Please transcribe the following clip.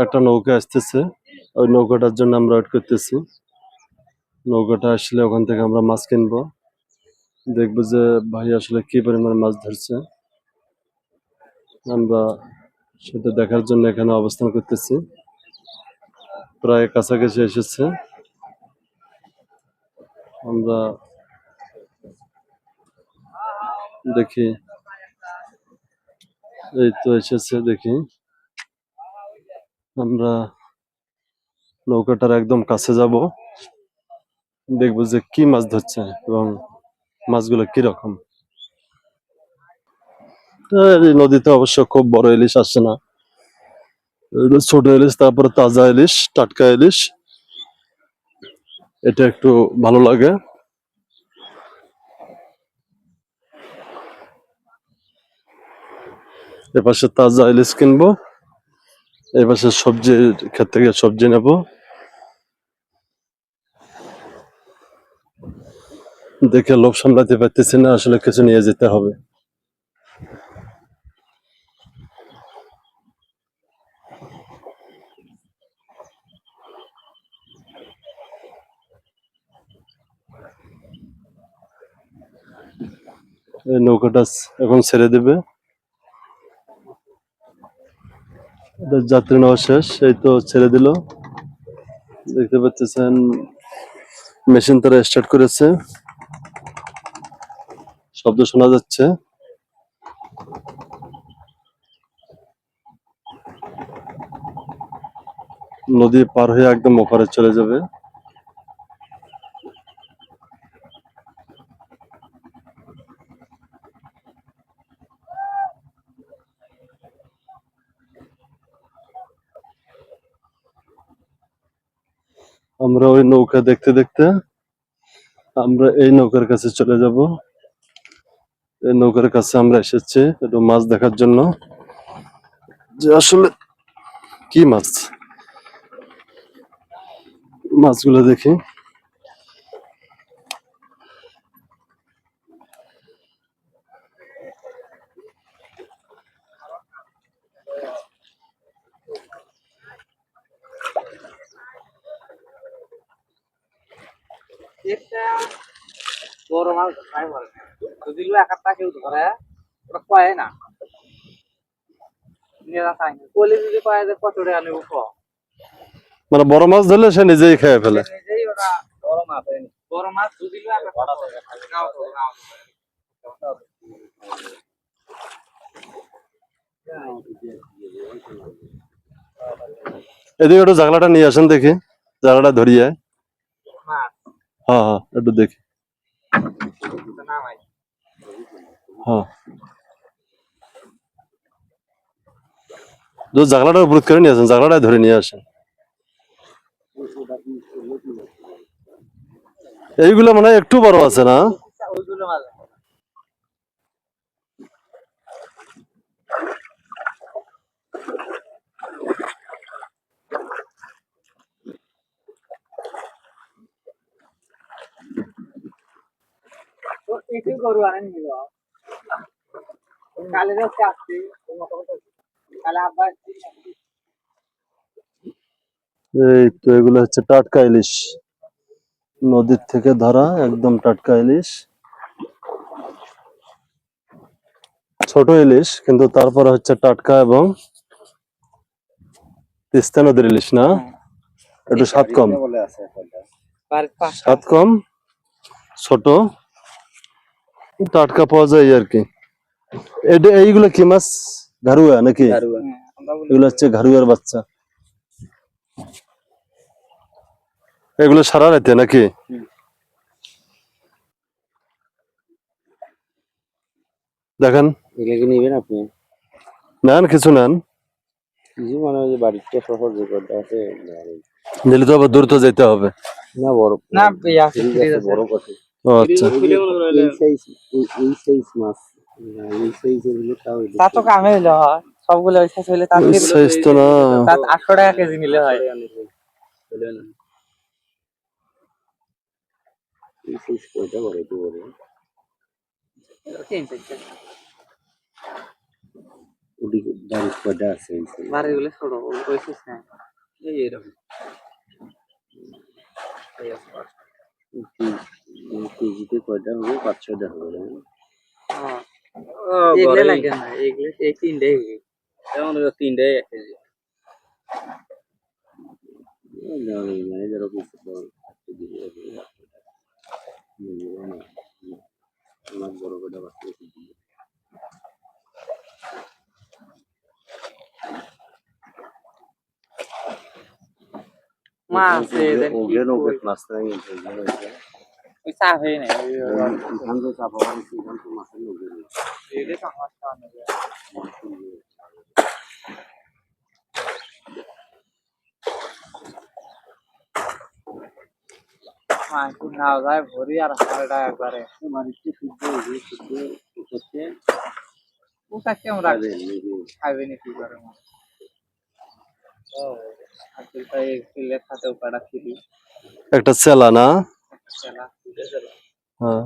একটা নৌকা আসতেছে। ওই নৌকাটার জন্য আমরা ওয়েট করতেছি। নৌকাটা আসলে ওখান থেকে আমরা মাছ কিনবো। দেখব যে ভাই আসলে কি পরিমাণ মাছ ধরছে। আমরা সেটা দেখার জন্য এখানে অবস্থান করতেছি। প্রায় কাছাকাছি এসেছে। আমরা দেখি। এই তো এসেছে, দেখি। আমরা নৌকাটার একদম কাছে যাব। দেখব যে কি মাছ ধরছে এবং মাছগুলো কীরকম। নদীতে অবশ্য খুব বড় ইলিশ আসছে না। ছোট ইলিশ, তারপরে তাজা ইলিশ, টাটকা ইলিশ। এটা একটু ভালো লাগে। এপাশে তাজা ইলিশ কিনবো। এপাশে সবজি ক্ষেত থেকে সবজি নেব। দেখে লোভ সামলাতে পারতেছি না, আসলে কিছু নিয়ে যেতে হবে। নৌকাটা এখন ছেড়ে দেবে এটা যাত্রী নেওয়া শেষ, এই তো ছেড়ে দিল। দেখতে পাচ্ছেন মেশিন তারা স্টার্ট করেছে। শব্দ শোনা যাচ্ছে। নদী পার হয়ে একদম ওপারে চলে যাবে। আমরা ওই নৌকা দেখতে দেখতে আমরা এই নৌকার কাছে চলে যাব। এই নৌকার কাছে আমরা এসেছি একটু মাছ দেখার জন্য। যে আসলে কি মাছ? মাছগুলো দেখি এটা বড় মাছ বলে। যদি কেউ ধরে ওটা কয় না। কোলে যদি কয় যে কত টাকা নেব মানে বড় মাছ ধরলে সে নিজেই খেয়ে ফেলে। নিজেই ওটা বড় মাছ বড় যদি এদিকে একটু জাগলাটা নিয়ে আসেন দেখি। জাগলাটা ধরিয়ে হ্যাঁ হ্যাঁ একটু দেখি। হ্যাঁ। তো জাগলাটা উপর করে নিয়ে আসেন জাগলাটা ধরে নিয়ে আসেন। এইগুলো মানে একটু বড় আছে না ওইগুলো মাছ আনেন নিল। কালে যাচ্ছে আসছি কালে আব্বা এই তো এগুলো হচ্ছে টাটকা ইলিশ। নদীর থেকে ধরা একদম টাটকা ইলিশ। ছোট ইলিশ কিন্তু তারপরে হচ্ছে টাটকা এবং তিস্তা নদীর ইলিশ না? একটু স্বাদ কম। স্বাদ কম ছোট। টাটকা পাওয়া যায় আর কি এটা এইগুলো কি মাছ? ঘারুয়া নাকি? হ্যাঁ, এগুলো হচ্ছে ঘারুয়ার বাচ্চা। এগুলো সারা রাতে নাকি? দেখেন। এগুলো কি নেবেন আপনি? নেন কিছু নেন। কিছু মানে যে শহর আছে তো আবার দূর তো যেতে হবে। না বড় না বড় ও আচ্ছা। এই সাইজ এই সাইজ মাছ। এই সাইজ তাও তা তো কামে হইলে হয়। সবগুলো ওই শেষ হইলে তার size তো না। তার আটশো টাকা কেজি নিলে হয়। এই সাইজ কয়টা আছে এই side ছোট ওই শেষ নাই এই এরকম। এই আছে এই কেজিতে কয়টা হবে পাঁচ ছয়টা হবে হ্যাঁ। এগুলো লাগে না এগুলো এই তিনটে যেমন তিনটে এক কেজি জানি না এদের অফিসে তো একটা দিকে হবে, একটা দিকে হবে না। আমার বড় কয়টা বাচ্চা আছে দিকে। মাছ ওগের ওগের প্লাস্টার গেছে ওগের ওগের। ওই চা হয়ে নাই এখান থেকে চাপা বাড়িছে এখান থেকে মাছের ওগের ওগের। এগুলো সংবাদ খাওয়ানো যায় মাছ নাও যায় ভরি আর হালটা একবারে বাড়িতে শুদ্ধ ওগের শুদ্ধ করতে ওটা কেমন পারে রাখবে নাকি? খাইবে নি কি করে মাছ ও আজকাল তাই সিলেট হাতে উপাড়া ছিলি একটা চেলা না খেলা হ্যাঁ